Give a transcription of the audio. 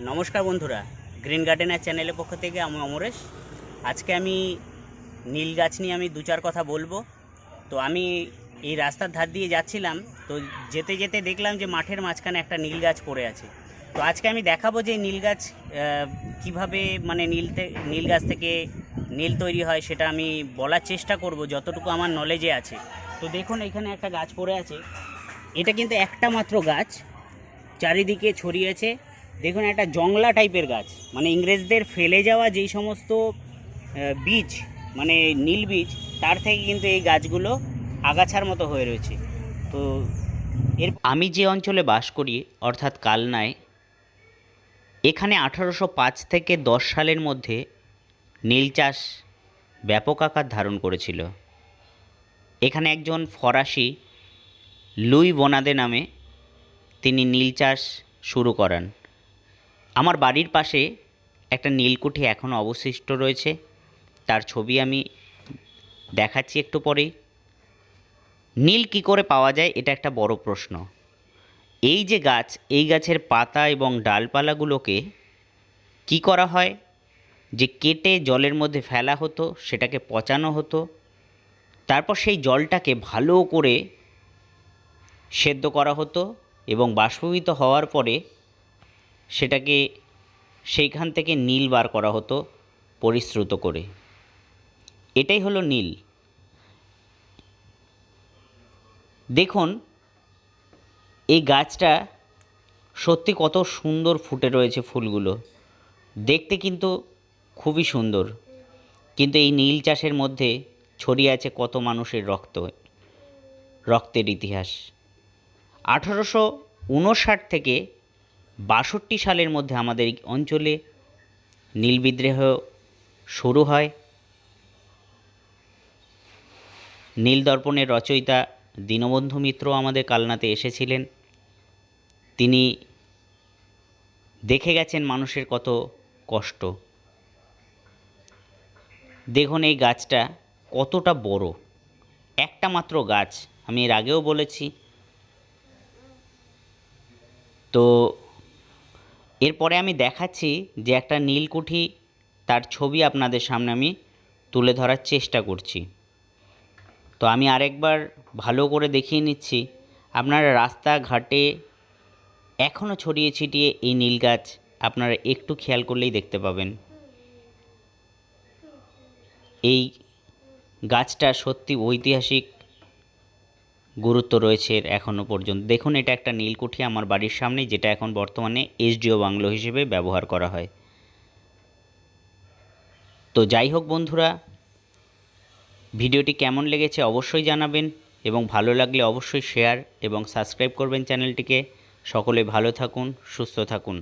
নমস্কার বন্ধুরা, গ্রিন গার্ডেনের চ্যানেলের পক্ষ থেকে আমি অমরেশ। আজকে আমি নীল গাছ নিয়ে আমি দু চার কথা বলব। তো আমি এই রাস্তার ধার দিয়ে যাচ্ছিলাম, তো যেতে যেতে দেখলাম যে মাঠের মাঝখানে একটা নীল গাছ পড়ে আছে। তো আজকে আমি দেখাবো যে নীল গাছ কীভাবে মানে নীল থে- নীল গাছ থেকে নীল তৈরি হয় সেটা আমি বলার চেষ্টা করব, যতটুকু আমার নলেজে আছে। তো দেখুন, এখানে একটা গাছ পড়ে আছে। এটা কিন্তু একটা মাত্র গাছ, চারিদিকে ছড়িয়েছে দেখুন, একটা জংলা টাইপের গাছ। মানে ইংরেজদের ফেলে যাওয়া যেই সমস্ত বীজ মানে নীল বীজ, তার থেকে কিন্তু এই গাছগুলো আগাছার মতো হয়ে রয়েছে। তো এর আমি যে অঞ্চলে বাস করি, অর্থাৎ কালনায়, এখানে আঠারোশো পাঁচ থেকে দশ সালের মধ্যে নীল চাষ ব্যাপক আকার ধারণ করেছিল। এখানে একজন ফরাসি, লুই বোনাদে নামে, তিনি নীল চাষ শুরু করান। আমার বাড়ির পাশে একটা নীলকুঠি এখনও অবশিষ্ট রয়েছে। তার ছবি আমি দেখাচ্ছি একটু পরেই। নীল কী করে পাওয়া যায়, এটা একটা বড় প্রশ্ন। এই যে গাছ, এই গাছের পাতা এবং ডালপালাগুলোকে কি করা হয়? যে কেটে জলের মধ্যে ফেলা হতো, সেটাকে পচানো হতো। তারপর সেই জলটাকে ভালো করে সেদ্ধ করা হতো এবং বাষ্পীভূত হওয়ার পরে সেটাকে সেইখান থেকে নীল বার করা হতো পরিশ্রুত করে। এটাই হলো নীল। দেখুন, এই গাছটা সত্যি কত সুন্দর ফুটে রয়েছে ফুলগুলো। দেখতে কিন্তু খুবই সুন্দর। কিন্তু এই নীল চাষের মধ্যে ছড়িয়ে আছে কত মানুষের রক্ত, রক্তের ইতিহাস। আঠারোশো উনষাট থেকে বাষট্টি সালের মধ্যে আমাদের অঞ্চলে নীল বিদ্রোহ শুরু হয়। নীল দর্পণের রচয়িতা দীনবন্ধু মিত্র আমাদের কালনাতে এসেছিলেন। তিনি দেখে গেছেন মানুষের কত কষ্ট। দেখুন এই গাছটা কতটা বড়। একটা মাত্র গাছ, আমি এর আগেও বলেছি। তো এরপরে আমি দেখাচ্ছি যে একটা নীলকুঠি তার ছবি আপনাদের সামনে আমি তুলে ধরার চেষ্টা করছি। তো আমি আরেকবার ভালো করে দেখিয়ে নিচ্ছি। আপনারা রাস্তাঘাটে এখনও ছড়িয়ে ছিটিয়ে এই নীল গাছ আপনারা একটু খেয়াল করলেই দেখতে পাবেন। এই গাছটা সত্যি ঐতিহাসিক গুরুত্ব রয়েছে এর এখনও পর্যন্ত। দেখুন, এটা একটা নীলকুঠি আমার বাড়ির সামনে, যেটা এখন বর্তমানে এসডিও বাংলো হিসেবে ব্যবহার করা হয়। তো যাই হোক বন্ধুরা, ভিডিওটি কেমন লেগেছে অবশ্যই জানাবেন এবং ভালো লাগলে অবশ্যই শেয়ার এবং সাবস্ক্রাইব করবেন চ্যানেলটিকে। সকলে ভালো থাকুন, সুস্থ থাকুন।